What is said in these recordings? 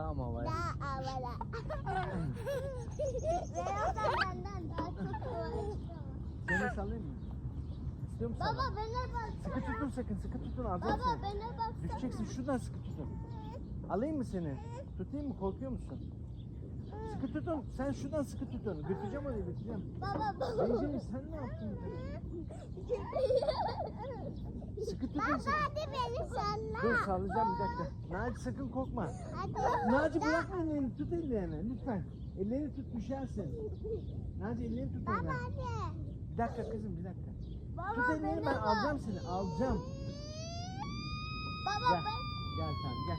daha mı havaya? Daha havaya. ben oradan benden daha çok havaya Seni salayım mı? İstiyor musun? Baba bana baksana. Sıkı tutun sakın sıkı tutun alacağım Baba seni. bana baksana. Düşeceksin şuradan sıkı tutun. Alayım mı seni? Tutayım mı korkuyor musun? Sıkı tutun. Sen şuradan sıkı tutun. Götüreceğim onu götüreceğim. Baba baba. Benjamin sen ne yaptın? sıkı tutun. Baba sen beni salla. Dur sallayacağım bir dakika. Naci sakın korkma. Hadi. Naci bırakma ellerini tut ellerini lütfen. Ellerini tut düşersin. Naci ellerini tut Baba ellerini. Bir dakika kızım bir dakika. Baba Tut ellerini ben bana alacağım seni alacağım. Baba Gel. ben. Gel sen gel.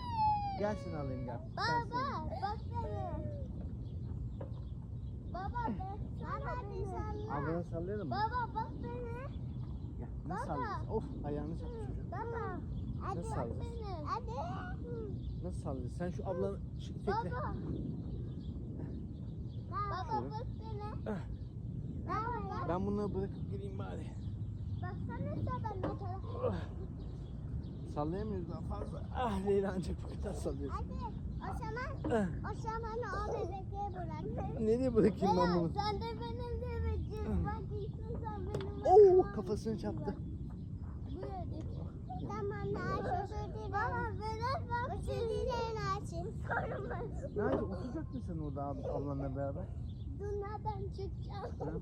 Gel seni alayım gel. Baba seni. bak beni. Baba ben. Baba hadi salla. Ablana sallayalım mı? Baba bak beni. Gel. Nasıl Baba. sallıyorsun? Of ayağını çarptı çocuk. Baba. Nasıl sallıyorsun? Hadi. Nasıl sallıyorsun? Sen şu ablanı itekle. Baba. Baba bak beni. Ah, Baba bak. Ben bunları bırakıp geleyim bari. Baksana sen ben ne. Ah. Sallayamıyoruz daha fazla. Ah Leyla ancak bu kadar sallıyorsun. Hadi. O zaman, o zaman o bebekleri bırak. Nereye bırakayım ben bunu? sen de benim bebeciğim. Bak iyisin sen benim. Oo kafasını çarptı. Buyur. Naci oturacak mısın orada ablanla beraber? Dur ben çıkacağım.